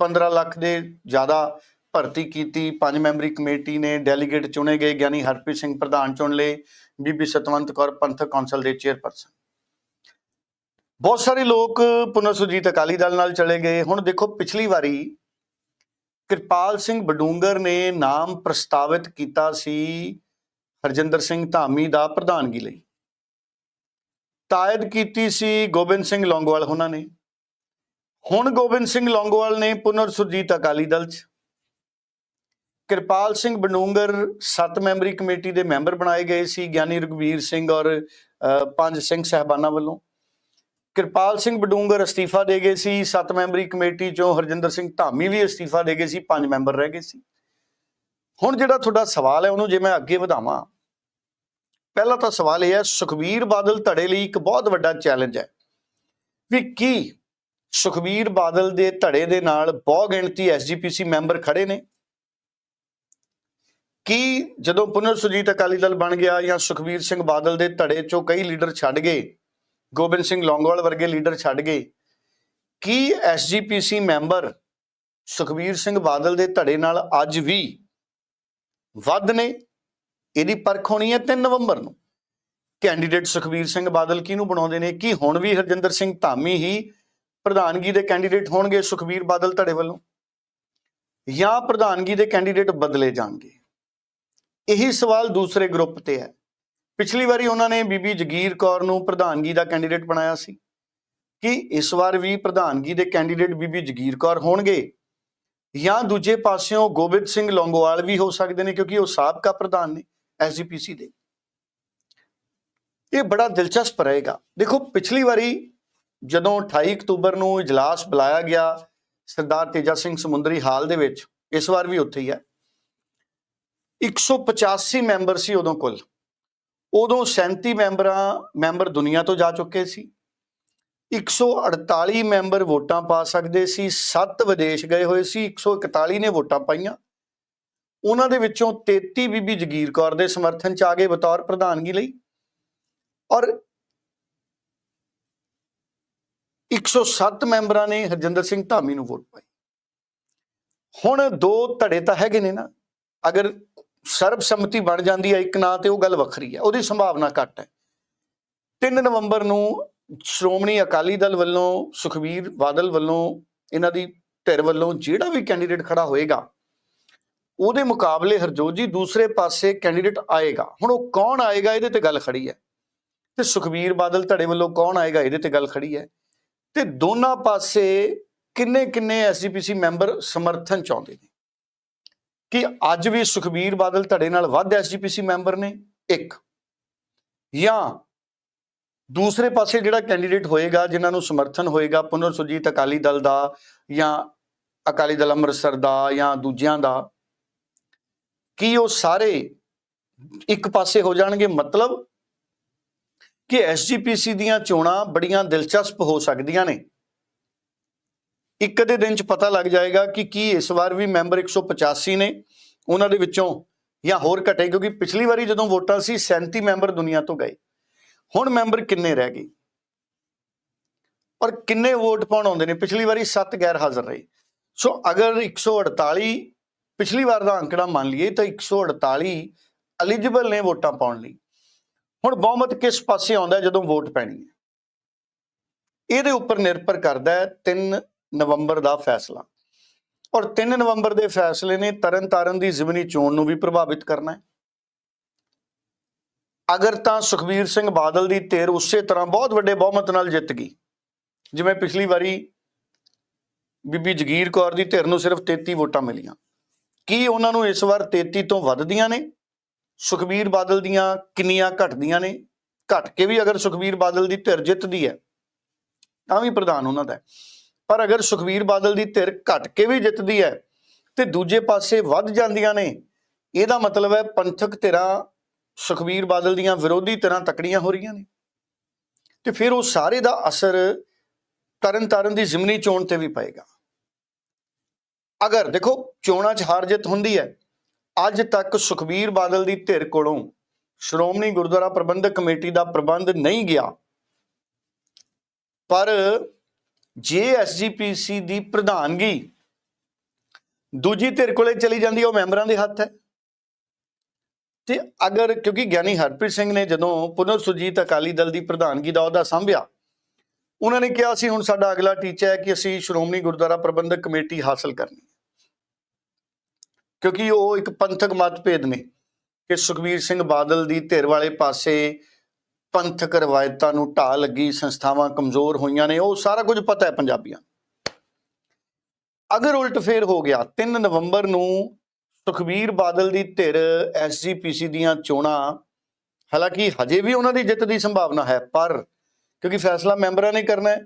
15 ਲੱਖ ਦੇ ਜ਼ਿਆਦਾ ਭਰਤੀ ਕੀਤੀ। ਪੰਜ ਮੈਂਬਰੀ ਕਮੇਟੀ ਨੇ ਡੈਲੀਗੇਟ ਚੁਣੇ ਗਏ ਗਿਆਨੀ ਹਰਪ੍ਰੀਤ ਸਿੰਘ ਪ੍ਰਧਾਨ ਚੁਣ ਲਏ। ਬੀਬੀ ਸਤਵੰਤ ਕੌਰ ਪੰਥਕ ਕੌਂਸਲ ਦੇ ਚੇਅਰਪਰਸਨ। ਬਹੁਤ ਸਾਰੇ ਲੋਕ ਪੁਨਰ ਸੁਜੀਤ ਅਕਾਲੀ ਦਲ ਨਾਲ ਚਲੇ ਗਏ। ਹੁਣ ਦੇਖੋ ਪਿਛਲੀ ਵਾਰੀ ਕਿਰਪਾਲ ਸਿੰਘ ਬਡੂੰਗਰ ਨੇ ਨਾਮ ਪ੍ਰਸਤਾਵਿਤ ਕੀਤਾ ਸੀ ਹਰਜਿੰਦਰ ਸਿੰਘ ਧਾਮੀ ਦਾ ਪ੍ਰਧਾਨਗੀ ਲਈ। ਤਾਇਦ ਕੀਤੀ ਸੀ ਗੋਬਿੰਦ ਸਿੰਘ ਲੌਂਗੋਵਾਲ ਉਹਨਾਂ ਨੇ। ਹੁਣ ਗੋਬਿੰਦ ਸਿੰਘ ਲੌਂਗੋਵਾਲ ਨੇ ਪੁਨਰ ਸੁਰਜੀਤ ਅਕਾਲੀ ਦਲ ਚ। ਕਿਰਪਾਲ ਸਿੰਘ ਬਡੂੰਗਰ ਸੱਤ ਮੈਂਬਰੀ ਕਮੇਟੀ ਦੇ ਮੈਂਬਰ ਬਣਾਏ ਗਏ ਸੀ, ਗਿਆਨੀ ਰਘਵੀਰ ਸਿੰਘ ਔਰ ਪੰਜ ਸਿੰਘ ਸਹਿਬਾਨਾਂ ਵੱਲੋਂ। ਕਿਰਪਾਲ ਸਿੰਘ ਬਡੂੰਗਰ ਅਸਤੀਫਾ ਦੇ ਗਏ ਸੀ, ਸੱਤ ਮੈਂਬਰੀ ਕਮੇਟੀ ਚੋਂ ਹਰਜਿੰਦਰ ਸਿੰਘ ਧਾਮੀ ਵੀ ਅਸਤੀਫਾ ਦੇ ਗਏ ਸੀ, ਪੰਜ ਮੈਂਬਰ ਰਹਿ ਗਏ ਸੀ। ਹੁਣ ਜਿਹੜਾ ਤੁਹਾਡਾ ਸਵਾਲ ਹੈ, ਉਹਨੂੰ ਜੇ ਮੈਂ ਅੱਗੇ ਵਧਾਵਾਂ, ਪਹਿਲਾ ਤਾਂ ਸਵਾਲ ਇਹ ਹੈ, ਸੁਖਬੀਰ ਬਾਦਲ ਧੜੇ ਲਈ ਇੱਕ ਬਹੁਤ ਵੱਡਾ ਚੈਲੰਜ ਹੈ। ਵੀ ਕੀ ਸੁਖਬੀਰ ਬਾਦਲ ਦੇ ਧੜੇ ਦੇ ਨਾਲ ਬਹੁ ਗਿਣਤੀ ਐਸਜੀਪੀਸੀ ਮੈਂਬਰ ਖੜੇ ਨੇ? ਕੀ ਜਦੋਂ ਪੁਨਰ ਸੁਜੀਤ ਅਕਾਲੀ ਦਲ ਬਣ ਗਿਆ ਜਾਂ ਸੁਖਬੀਰ ਸਿੰਘ ਬਾਦਲ ਦੇ ਧੜੇ ਚੋਂ ਕਈ ਲੀਡਰ ਛੱਡ ਗਏ, ਗੋਬਿੰਦ ਸਿੰਘ ਲੌਂਗੋਵਾਲ ਵਰਗੇ ਲੀਡਰ ਛੱਡ ਗਏ, ਕੀ ਐਸਜੀਪੀਸੀ ਮੈਂਬਰ ਸੁਖਬੀਰ ਸਿੰਘ ਬਾਦਲ ਦੇ ਧੜੇ ਨਾਲ ਅੱਜ ਵੀ ਵੱਧ ਨੇ? ਇਹਦੀ ਪਰਖ ਹੋਣੀ ਹੈ 3 ਨਵੰਬਰ ਨੂੰ। ਕੈਂਡੀਡੇਟ ਸੁਖਬੀਰ ਸਿੰਘ ਬਾਦਲ ਕਿਹਨੂੰ ਬਣਾਉਂਦੇ ਨੇ? ਕੀ ਹੁਣ ਵੀ ਹਰਜਿੰਦਰ ਸਿੰਘ ਧਾਮੀ ਹੀ ਪ੍ਰਧਾਨਗੀ ਦੇ ਕੈਂਡੀਡੇਟ ਹੋਣਗੇ ਸੁਖਬੀਰ ਬਾਦਲ ਧੜੇ ਵੱਲੋਂ? ਜਾਂ ਪ੍ਰਧਾਨਗੀ ਦੇ ਕੈਂਡੀਡੇਟ ਬਦਲੇ ਜਾਣਗੇ? ਇਹੀ ਸਵਾਲ ਦੂਸਰੇ ਗਰੁੱਪ ਤੇ ਹੈ। ਪਿਛਲੀ ਵਾਰੀ ਉਹਨਾਂ ਨੇ ਬੀਬੀ ਜਗੀਰ ਕੌਰ ਨੂੰ ਪ੍ਰਧਾਨਗੀ ਦਾ ਕੈਂਡੀਡੇਟ ਬਣਾਇਆ ਸੀ। ਕਿ ਇਸ ਵਾਰ ਵੀ ਪ੍ਰਧਾਨਗੀ ਦੇ ਕੈਂਡੀਡੇਟ ਬੀਬੀ ਜਗੀਰ ਕੌਰ ਹੋਣਗੇ? ਜਾਂ ਦੂਜੇ ਪਾਸਿਓਂ ਗੋਬਿੰਦ ਸਿੰਘ ਲੌਂਗੋਵਾਲ ਵੀ ਹੋ ਸਕਦੇ ਨੇ ਕਿਉਂਕਿ ਉਹ ਸਾਬਕਾ ਪ੍ਰਧਾਨ ਨੇ ਐਸਜੀਪੀਸੀ ਦੇ। ਇਹ ਬੜਾ ਦਿਲਚਸਪ ਰਹੇਗਾ। ਦੇਖੋ, ਪਿਛਲੀ ਵਾਰੀ ਜਦੋਂ 28 ਅਕਤੂਬਰ ਨੂੰ ਇਜਲਾਸ ਬੁਲਾਇਆ ਗਿਆ ਸਰਦਾਰ ਤੇਜਾ ਸਿੰਘ ਸਮੁੰਦਰੀ ਹਾਲ ਦੇ ਵਿੱਚ, ਇਸ ਵਾਰ ਵੀ ਉੱਥੇ ਹੀ ਹੈ। 185 ਮੈਂਬਰ ਸੀ ਉਦੋਂ ਕੁੱਲ। ਉਦੋਂ 37 ਮੈਂਬਰਾਂ, ਮੈਂਬਰ ਦੁਨੀਆ ਤੋਂ ਜਾ ਚੁੱਕੇ ਸੀ। 148 ਮੈਂਬਰ ਵੋਟਾਂ ਪਾ ਸਕਦੇ ਸੀ। 7 ਵਿਦੇਸ਼ ਗਏ ਹੋਏ ਸੀ। 141 ਨੇ ਵੋਟਾਂ ਪਾਈਆਂ। ਉਹਨਾਂ ਦੇ ਵਿੱਚੋਂ 33 ਬੀਬੀ ਜਗੀਰ ਕੌਰ ਦੇ ਸਮਰਥਨ ਚ ਆ ਗਏ ਬਤੌਰ ਪ੍ਰਧਾਨਗੀ ਲਈ। ਔਰ 107 ਮੈਂਬਰਾਂ ਨੇ ਹਰਜਿੰਦਰ ਸਿੰਘ ਧਾਮੀ ਨੂੰ ਵੋਟ ਪਾਈ। ਹੁਣ ਦੋ ਧੜੇ ਤਾਂ ਹੈਗੇ ਨੇ ਨਾ। ਅਗਰ ਸਰਬਸੰਮਤੀ ਬਣ ਜਾਂਦੀ ਹੈ ਇੱਕ ਨਾਂ ਤੇ, ਉਹ ਗੱਲ ਵੱਖਰੀ ਹੈ। ਉਹਦੀ ਸੰਭਾਵਨਾ ਘੱਟ ਹੈ। 3 ਨਵੰਬਰ ਨੂੰ ਸ਼੍ਰੋਮਣੀ ਅਕਾਲੀ ਦਲ ਵੱਲੋਂ, ਸੁਖਬੀਰ ਬਾਦਲ ਵੱਲੋਂ, ਇਹਨਾਂ ਦੀ ਧਿਰ ਵੱਲੋਂ ਜਿਹੜਾ ਵੀ ਕੈਂਡੀਡੇਟ ਖੜਾ ਹੋਏਗਾ, ਉਹਦੇ ਮੁਕਾਬਲੇ ਹਰਜੋਤ ਜੀ ਦੂਸਰੇ ਪਾਸੇ ਕੈਂਡੀਡੇਟ ਆਏਗਾ। ਹੁਣ ਉਹ ਕੌਣ ਆਏਗਾ, ਇਹਦੇ ਤੇ ਗੱਲ ਖੜੀ ਹੈ। ਤੇ ਸੁਖਬੀਰ ਬਾਦਲ ਧੜੇ ਵੱਲੋਂ ਕੌਣ ਆਏਗਾ, ਇਹਦੇ ਤੇ ਗੱਲ ਖੜੀ ਹੈ। ਤੇ ਦੋਨਾਂ ਪਾਸੇ ਕਿੰਨੇ ਕਿੰਨੇ ਐਸਜੀਪੀਸੀ ਮੈਂਬਰ ਸਮਰਥਨ ਚਾਹੁੰਦੇ ਨੇ? ਕਿ ਅੱਜ ਵੀ ਸੁਖਬੀਰ ਬਾਦਲ ਧੜੇ ਨਾਲ ਵੱਧ ਐਸਜੀਪੀਸੀ ਮੈਂਬਰ ਨੇ? ਇੱਕ। ਜਾਂ ਦੂਸਰੇ ਪਾਸੇ ਜਿਹੜਾ ਕੈਂਡੀਡੇਟ ਹੋਏਗਾ, ਜਿਨ੍ਹਾਂ ਨੂੰ ਸਮਰਥਨ ਹੋਏਗਾ, ਪੁਨਰ ਸੁਰਜੀਤ ਅਕਾਲੀ ਦਲ ਦਾ ਜਾਂ ਅਕਾਲੀ ਦਲ ਅੰਮ੍ਰਿਤਸਰ ਦਾ ਜਾਂ ਦੂਜਿਆਂ ਦਾ, ਕੀ ਉਹ ਸਾਰੇ ਇੱਕ ਪਾਸੇ ਹੋ ਜਾਣਗੇ? ਮਤਲਬ ਕਿ ਐਸਜੀਪੀਸੀ ਦੀਆਂ ਚੋਣਾਂ ਬੜੀਆਂ ਦਿਲਚਸਪ ਹੋ ਸਕਦੀਆਂ ਨੇ। ਇੱਕ ਦੇ ਦਿਨ ਚ ਪਤਾ ਲੱਗ ਜਾਏਗਾ ਕਿ ਕੀ ਇਸ ਵਾਰ ਵੀ ਮੈਂਬਰ 185 ਨੇ ਉਹਨਾਂ ਦੇ ਵਿੱਚੋਂ ਜਾਂ ਹੋਰ ਘਟੇ, ਕਿਉਂਕਿ ਪਿਛਲੀ ਵਾਰੀ ਜਦੋਂ ਵੋਟਾਂ ਸੀ 37 ਮੈਂਬਰ ਦੁਨੀਆ ਤੋਂ ਗਏ। ਹੁਣ ਮੈਂਬਰ ਕਿੰਨੇ ਰਹਿ ਗਏ? ਔਰ ਕਿੰਨੇ ਵੋਟ ਪਾਉਣ ਆਉਂਦੇ ਨੇ? ਪਿਛਲੀ ਵਾਰੀ 7 ਗੈਰ ਹਾਜ਼ਰ ਰਹੇ। ਸੋ ਅਗਰ 148 ਪਿਛਲੀ ਵਾਰ ਦਾ ਅੰਕੜਾ ਮੰਨ ਲਈਏ, ਤਾਂ 148 ਐਲੀਜੀਬਲ ਨੇ ਵੋਟਾਂ ਪਾਉਣ ਲਈ। ਹੁਣ ਬਹੁਮਤ ਕਿਸ ਪਾਸੇ ਆਉਂਦਾ ਜਦੋਂ ਵੋਟ ਪੈਣੀ ਹੈ? ਇਹਦੇ ਉੱਪਰ ਨਿਰਭਰ ਕਰਦਾ ਹੈ 3 ਨਵੰਬਰ ਦਾ ਫੈਸਲਾ। ਔਰ 3 ਨਵੰਬਰ ਦੇ ਫੈਸਲੇ ਨੇ ਤਰਨਤਾਰਨ ਦੀ ਜ਼ਿਮਨੀ ਚੋਣ ਨੂੰ ਵੀ ਪ੍ਰਭਾਵਿਤ ਕਰਨਾ ਹੈ। ਅਗਰ ਤਾਂ ਸੁਖਬੀਰ ਸਿੰਘ ਬਾਦਲ ਦੀ ਧਿਰ ਉਸੇ ਤਰ੍ਹਾਂ ਬਹੁਤ ਵੱਡੇ ਬਹੁਮਤ ਨਾਲ ਜਿੱਤ ਗਈ, ਜਿਵੇਂ ਪਿਛਲੀ ਵਾਰੀ ਬੀਬੀ ਜਗੀਰ ਕੌਰ ਦੀ ਧਿਰ ਨੂੰ ਸਿਰਫ 33 ਵੋਟਾਂ ਮਿਲੀਆਂ। ਕੀ ਉਹਨਾਂ ਨੂੰ ਇਸ ਵਾਰ 33 ਤੋਂ ਵੱਧਦੀਆਂ ਨੇ? ਸੁਖਬੀਰ ਬਾਦਲ ਦੀਆਂ ਕਿੰਨੀਆਂ ਘਟਦੀਆਂ ਨੇ? ਘਟ ਕੇ ਵੀ ਅਗਰ ਸੁਖਬੀਰ ਬਾਦਲ ਦੀ ਧਿਰ ਜਿੱਤਦੀ ਹੈ, ਤਾਂ ਵੀ ਪ੍ਰਧਾਨ ਉਹਨਾਂ ਦਾ ਹੈ। ਪਰ ਅਗਰ ਸੁਖਬੀਰ ਬਾਦਲ ਦੀ ਧਿਰ ਘਟ ਕੇ ਵੀ ਜਿੱਤਦੀ ਹੈ ਤੇ ਦੂਜੇ ਪਾਸੇ ਵੱਧ ਜਾਂਦੀਆਂ ਨੇ, ਇਹਦਾ ਮਤਲਬ ਹੈ ਪੰਥਕ ਧਿਰਾਂ ਸੁਖਬੀਰ ਬਾਦਲ ਦੀਆਂ ਵਿਰੋਧੀ ਧਿਰਾਂ ਤਕੜੀਆਂ ਹੋ ਰਹੀਆਂ ਨੇ। ਤੇ ਫਿਰ ਉਹ ਸਾਰੇ ਦਾ ਅਸਰ ਤਰਨ ਤਾਰਨ ਦੀ ਜ਼ਿਮਨੀ ਚੋਣ ਤੇ ਵੀ ਪਏਗਾ। ਅਗਰ ਦੇਖੋ ਚੋਣਾਂ 'ਚ ਹਾਰ ਜਿੱਤ ਹੁੰਦੀ ਹੈ, ਅੱਜ ਤੱਕ ਸੁਖਬੀਰ ਬਾਦਲ ਦੀ ਧਿਰ ਕੋਲੋਂ ਸ਼੍ਰੋਮਣੀ ਗੁਰਦੁਆਰਾ ਪ੍ਰਬੰਧਕ ਕਮੇਟੀ ਦਾ ਪ੍ਰਬੰਧ ਨਹੀਂ ਗਿਆ। ਪਰ ਜੇ ਐਸਜੀਪੀਸੀ ਦੀ ਪ੍ਰਧਾਨਗੀ ਦੂਜੀ ਧਿਰ ਕੋਲੇ ਚਲੀ ਜਾਂਦੀ ਉਹ ਮੈਂਬਰਾਂ ਦੇ ਹੱਥ ਹੈ ਤੇ ਅਗਰ, ਕਿਉਂਕਿ ਗਿਆਨੀ ਹਰਪ੍ਰੀਤ ਸਿੰਘ ਨੇ ਜਦੋਂ ਪੁਨਰ ਸੁਜੀਤ ਅਕਾਲੀ ਦਲ ਦੀ ਪ੍ਰਧਾਨਗੀ ਦਾ ਅਹੁਦਾ ਸੰਭਿਆ, ਉਹਨਾਂ ਨੇ ਕਿਹਾ ਸੀ, ਹੁਣ ਸਾਡਾ ਅਗਲਾ ਟੀਚਾ ਹੈ ਕਿ ਅਸੀਂ ਸ਼੍ਰੋਮਣੀ ਗੁਰਦੁਆਰਾ ਪ੍ਰਬੰਧਕ ਕਮੇਟੀ ਹਾਸਲ ਕਰਨੀ ਹੈ। ਕਿਉਂਕਿ ਉਹ ਇੱਕ ਪੰਥਕ ਮਤਭੇਦ ਨੇ ਕਿ ਸੁਖਬੀਰ ਸਿੰਘ ਬਾਦਲ ਦੀ ਧਿਰ ਵਾਲੇ ਪਾਸੇ ਪੰਥਕ ਰਵਾਇਤਾਂ ਨੂੰ ਢਾਹ ਲੱਗੀ, ਸੰਸਥਾਵਾਂ ਕਮਜ਼ੋਰ ਹੋਈਆਂ ਨੇ, ਉਹ ਸਾਰਾ ਕੁਝ ਪਤਾ ਹੈ ਪੰਜਾਬੀਆਂ ਅਗਰ ਉਲਟ ਫੇਰ ਹੋ ਗਿਆ 3 ਨਵੰਬਰ ਨੂੰ ਸੁਖਬੀਰ ਬਾਦਲ ਦੀ ਧਿਰ ਐਸਜੀਪੀਸੀ ਦੀਆਂ ਚੋਣਾਂ, ਹਾਲਾਂਕਿ ਹਜੇ ਵੀ ਉਹਨਾਂ ਦੀ ਜਿੱਤ ਦੀ ਸੰਭਾਵਨਾ ਹੈ, ਪਰ ਕਿਉਂਕਿ ਫੈਸਲਾ ਮੈਂਬਰਾਂ ਨੇ ਕਰਨਾ ਹੈ,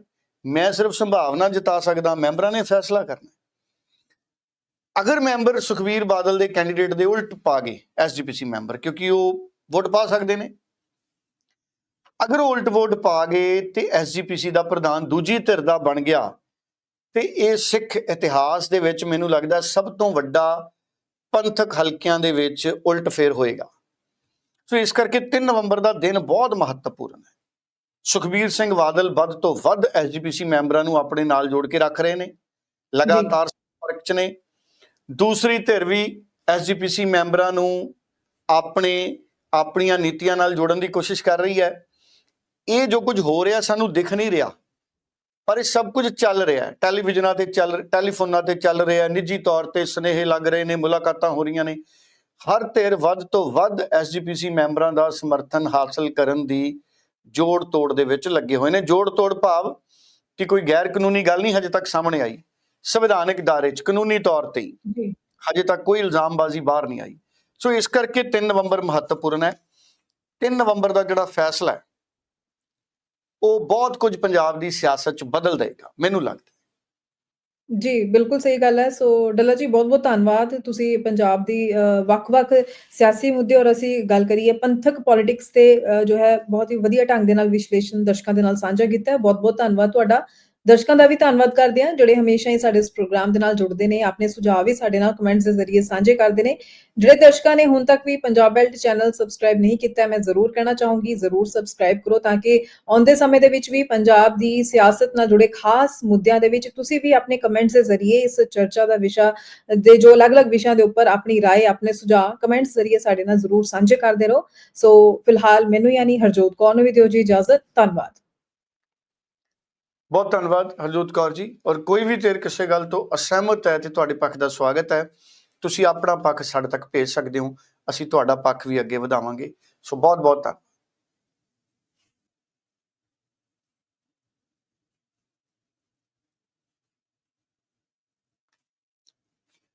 ਮੈਂ ਸਿਰਫ ਸੰਭਾਵਨਾ ਜਿਤਾ ਸਕਦਾ, ਮੈਂਬਰਾਂ ਨੇ ਫੈਸਲਾ ਕਰਨਾ ਅਗਰ ਮੈਂਬਰ ਸੁਖਬੀਰ ਬਾਦਲ ਦੇ ਕੈਂਡੀਡੇਟ ਦੇ ਉਲਟ ਪਾ ਗਏ ਐਸਜੀਪੀਸੀ ਮੈਂਬਰ, ਕਿਉਂਕਿ ਉਹ ਵੋਟ ਪਾ ਸਕਦੇ ਨੇ ਅਗਰ ਉਹ ਉਲਟ ਵੋਟ ਪਾ ਗਏ ਤੇ ਐਸਜੀਪੀਸੀ ਦਾ ਪ੍ਰਧਾਨ ਦੂਜੀ ਧਿਰ ਦਾ ਬਣ ਗਿਆ, ਤੇ ਇਹ ਸਿੱਖ ਇਤਿਹਾਸ ਦੇ ਵਿੱਚ ਮੈਨੂੰ ਲੱਗਦਾ ਸਭ ਤੋਂ ਵੱਡਾ ਪੰਥਕ ਹਲਕਿਆਂ ਦੇ ਵਿੱਚ ਉਲਟ ਫੇਰ ਹੋਏਗਾ। ਸੋ ਇਸ ਕਰਕੇ 3 ਨਵੰਬਰ ਦਾ ਦਿਨ ਬਹੁਤ ਮਹੱਤਵਪੂਰਨ ਹੈ। ਸੁਖਬੀਰ ਸਿੰਘ ਬਾਦਲ ਵੱਧ ਤੋਂ ਵੱਧ ਐਸਜੀਪੀਸੀ ਮੈਂਬਰਾਂ ਨੂੰ ਆਪਣੇ ਨਾਲ ਜੋੜ ਕੇ ਰੱਖ ਰਹੇ ਨੇ, ਲਗਾਤਾਰ ਸੰਪਰਕ 'ਚ ਨੇ। ਦੂਸਰੀ ਧਿਰ ਵੀ ਐਸਜੀਪੀਸੀ ਮੈਂਬਰਾਂ ਨੂੰ ਆਪਣੇ, ਆਪਣੀਆਂ ਨੀਤੀਆਂ ਨਾਲ ਜੋੜਨ ਦੀ ਕੋਸ਼ਿਸ਼ ਕਰ ਰਹੀ ਹੈ। ਇਹ ਜੋ ਕੁਝ ਹੋ ਰਿਹਾ ਸਾਨੂੰ ਦਿਖ ਨਹੀਂ ਰਿਹਾ ਪਰ ਇਹ ਸਭ ਕੁਝ ਚੱਲ ਰਿਹਾ ਹੈ। ਟੈਲੀਵਿਜ਼ਨਾਂ ਤੇ ਚੱਲ ਟੈਲੀਫੋਨਾਂ ਤੇ ਚੱਲ ਰਿਹਾ ਨਿੱਜੀ ਤੌਰ ਤੇ ਸਨੇਹ ਲੱਗ ਰਹੇ ਨੇ ਮੁਲਾਕਾਤਾਂ ਹੋ ਰਹੀਆਂ ਨੇ। ਹਰ ਧਿਰ ਵੱਧ ਤੋਂ ਵੱਧ ਐਸਜੀਪੀਸੀ ਮੈਂਬਰਾਂ ਦਾ ਸਮਰਥਨ ਹਾਸਲ ਕਰਨ ਦੀ ਜੋੜ ਤੋੜ ਦੇ ਵਿੱਚ ਲੱਗੇ ਹੋਏ ਨੇ। ਜੋੜ ਤੋੜ ਭਾਵ ਕਿ ਕੋਈ ਗੈਰ ਕਾਨੂੰਨੀ ਗੱਲ ਨਹੀਂ ਹਜੇ ਤੱਕ ਸਾਹਮਣੇ ਆਈ। ਸੰਵਿਧਾਨਕ ਦਾਇਰੇ 'ਚ ਕਾਨੂੰਨੀ ਤੌਰ ਤੇ ਜੀ। ਹਜੇ ਤੱਕ ਕੋਈ ਇਲਜ਼ਾਮਬਾਜ਼ੀ ਬਾਹਰ ਨਹੀਂ ਆਈ। ਸੋ ਇਸ ਕਰਕੇ 3 ਨਵੰਬਰ ਮਹੱਤਵਪੂਰਨ ਹੈ। 3 ਨਵੰਬਰ ਦਾ ਜਿਹੜਾ ਫੈਸਲਾ ਹੈ ਉਹ ਬਹੁਤ ਕੁਝ ਪੰਜਾਬ ਦੀ ਸਿਆਸਤ 'ਚ ਬਦਲ ਦੇਗਾ ਮੈਨੂੰ ਲੱਗਦਾ। ਜੀ ਬਿਲਕੁਲ ਸਹੀ ਗੱਲ ਹੈ। ਸੋ ਡੱਲਾ ਜੀ ਬਹੁਤ ਬਹੁਤ ਧੰਨਵਾਦ। ਤੁਸੀਂ ਪੰਜਾਬ ਦੀ ਅ, ਵੱਖ-ਵੱਖ ਸਿਆਸੀ ਮੁੱਦੇ ਔਰ ਅਸੀਂ ਗੱਲ ਕਰੀਏ ਪੰਥਕ ਪੋਲਿਟਿਕਸ ਤੇ ਜੋ ਹੈ ਬਹੁਤ ਹੀ ਵਧੀਆ ਢੰਗ ਦੇ ਨਾਲ ਵਿਸ਼ਲੇਸ਼ਣ ਦਰਸ਼ਕਾਂ ਦੇ ਨਾਲ ਸਾਂਝਾ ਕੀਤਾ ਹੈ। ਬਹੁਤ ਬਹੁਤ ਧੰਨਵਾਦ ਤੁਹਾਡਾ। ਦਰਸ਼ਕਾਂ ਦਾ ਵੀ ਧੰਨਵਾਦ ਕਰਦੇ ਹਾਂ ਜਿਹੜੇ ਹਮੇਸ਼ਾ ਹੀ ਸਾਡੇ ਇਸ ਪ੍ਰੋਗਰਾਮ ਦੇ ਨਾਲ ਜੁੜਦੇ ਨੇ ਆਪਣੇ ਸੁਝਾਅ ਵੀ ਸਾਡੇ ਨਾਲ ਕਮੈਂਟਸ ਦੇ ਜ਼ਰੀਏ ਸਾਂਝੇ ਕਰਦੇ ਨੇ ਜਿਹੜੇ ਦਰਸ਼ਕਾਂ ਨੇ ਹੁਣ ਤੱਕ ਵੀ ਪੰਜਾਬ ਬੈਲਟ ਚੈਨਲ ਸਬਸਕ੍ਰਾਈਬ ਨਹੀਂ ਕੀਤਾ ਹੈ, ਮੈਂ ਜ਼ਰੂਰ ਕਹਿਣਾ ਚਾਹੂੰਗੀ ਜ਼ਰੂਰ ਸਬਸਕ੍ਰਾਈਬ ਕਰੋ ਤਾਂ ਕਿ ਆਉਂਦੇ ਸਮੇਂ ਦੇ ਵਿੱਚ ਵੀ ਪੰਜਾਬ ਦੀ ਸਿਆਸਤ ਨਾਲ ਜੁੜੇ ਖਾਸ ਮੁੱਦਿਆਂ ਦੇ ਵਿੱਚ ਤੁਸੀਂ ਵੀ ਆਪਣੇ ਕਮੈਂਟਸ ਦੇ ਜ਼ਰੀਏ ਇਸ ਚਰਚਾ ਦਾ ਵਿਸ਼ਾ ਦੇ ਜੋ ਅਲੱਗ-ਅਲੱਗ ਵਿਸ਼ਿਆਂ ਦੇ ਉੱਪਰ ਆਪਣੀ رائے ਆਪਣੇ ਸੁਝਾਅ ਕਮੈਂਟਸ ਜ਼ਰੀਏ ਸਾਡੇ ਨਾਲ ਜ਼ਰੂਰ ਸਾਂਝੇ ਕਰਦੇ ਰਹੋ ਸੋ ਫਿਲਹਾਲ ਮੈਨੂੰ ਯਾਨੀ ਹਰਜੋਤ ਕੌਰ ਨੂੰ ਵੀ ਦਿਓ ਜੀ ਇਜਾਜ਼ਤ ਧੰਨਵਾਦ ਬਹੁਤ ਧੰਨਵਾਦ ਹਰਜੋਤ ਕੌਰ ਜੀ। ਔਰ ਕੋਈ ਵੀ ਤੇਰ ਕਿਸੇ ਗੱਲ ਤੋਂ ਅਸਹਿਮਤ ਹੈ ਤੇ ਤੁਹਾਡੇ ਪੱਖ ਦਾ ਸਵਾਗਤ ਹੈ, ਤੁਸੀਂ ਆਪਣਾ ਪੱਖ ਸਾਡੇ ਤੱਕ ਭੇਜ ਸਕਦੇ ਹੋ। ਅਸੀਂ ਤੁਹਾਡਾ ਪੱਖ ਵੀ ਅੱਗੇ ਵਧਾਵਾਂਗੇ। ਸੋ ਬਹੁਤ ਬਹੁਤ ਧੰਨਵਾਦ।